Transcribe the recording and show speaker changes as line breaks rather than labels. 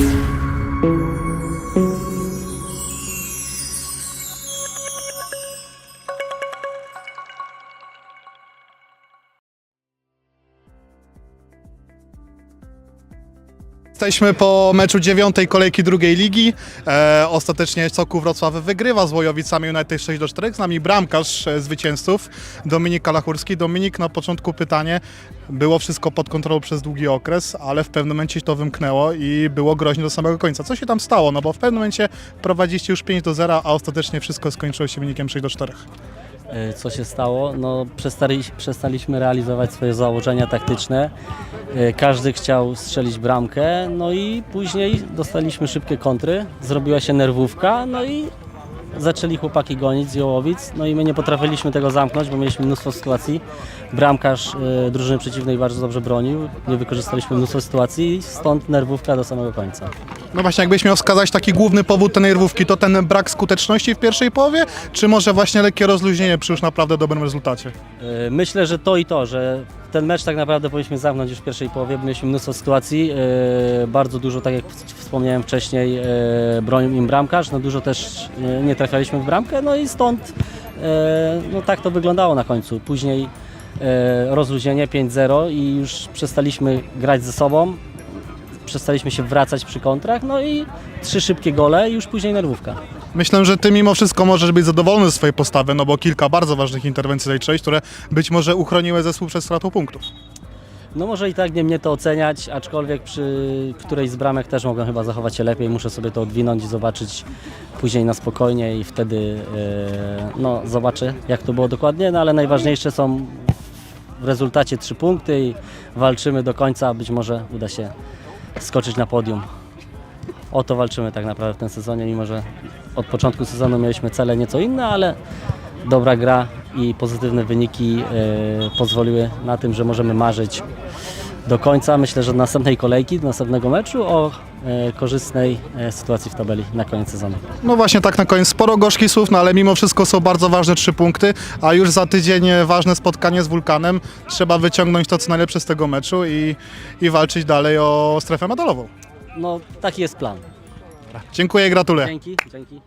Thank you. Jesteśmy po meczu dziewiątej kolejki drugiej ligi. E, ostatecznie Soku Wrocław wygrywa z Wojowicami United 6 do 4. Z nami bramkarz e, zwycięzców Dominik Kalachurski. Dominik, na początku pytanie. Było wszystko pod kontrolą przez długi okres, ale w pewnym momencie się to wymknęło i było groźnie do samego końca. Co się tam stało? No bo w pewnym momencie prowadziliście już 5 do 0, a ostatecznie wszystko skończyło się wynikiem 6 do 4.
E, Co się stało? No, przestali, przestaliśmy realizować swoje założenia taktyczne. E, Każdy chciał strzelić bramkę, no i później dostaliśmy szybkie kontry, zrobiła się nerwówka, no i zaczęli chłopaki gonić z Jołowic, no i my nie potrafiliśmy tego zamknąć, bo mieliśmy mnóstwo sytuacji. Bramkarz e, drużyny przeciwnej bardzo dobrze bronił, nie wykorzystaliśmy mnóstwo sytuacji, stąd nerwówka do samego końca.
No właśnie, jakbyś miał wskazać taki główny powód tej nerwówki, to ten brak skuteczności w pierwszej połowie, czy może właśnie lekkie rozluźnienie przy już naprawdę dobrym rezultacie?
E, Myślę, że to i to, że ten mecz tak naprawdę powinniśmy zamknąć już w pierwszej połowie. Mieliśmy mnóstwo sytuacji, e, bardzo dużo, tak jak wspomniałem wcześniej, e, bronił im bramkarz, no dużo też nie trafialiśmy w bramkę, no i stąd no tak to wyglądało na końcu. Później rozluźnienie 5-0 i już przestaliśmy grać ze sobą, przestaliśmy się wracać przy kontrach, no i trzy szybkie gole i już później nerwówka.
Myślę, że ty mimo wszystko możesz być zadowolony ze swojej postawy, no bo kilka bardzo ważnych interwencji część, które być może uchroniły zespół przed stratą punktów.
No może i tak nie mnie to oceniać, aczkolwiek przy którejś z bramek też mogłem chyba zachować się lepiej. Muszę sobie to odwinąć i zobaczyć później na spokojnie i wtedy e, no, zobaczę jak to było dokładnie, no ale najważniejsze są w rezultacie trzy punkty i walczymy do końca, być może uda się skoczyć na podium. O to walczymy tak naprawdę w tym sezonie, mimo że od początku sezonu mieliśmy cele nieco inne, ale dobra gra i pozytywne wyniki e, pozwoliły na tym, że możemy marzyć do końca. Myślę, że do następnej kolejki, do następnego meczu o e, korzystnej e, sytuacji w tabeli na koniec sezonu.
No właśnie tak na koniec, sporo gorzkich słów, no ale mimo wszystko są bardzo ważne trzy punkty, a już za tydzień e, ważne spotkanie z Wulkanem. Trzeba wyciągnąć to co najlepsze z tego meczu i, i walczyć dalej o strefę medalową.
No taki jest plan.
Dziękuję i gratuluję.
Dzięki, dzięki.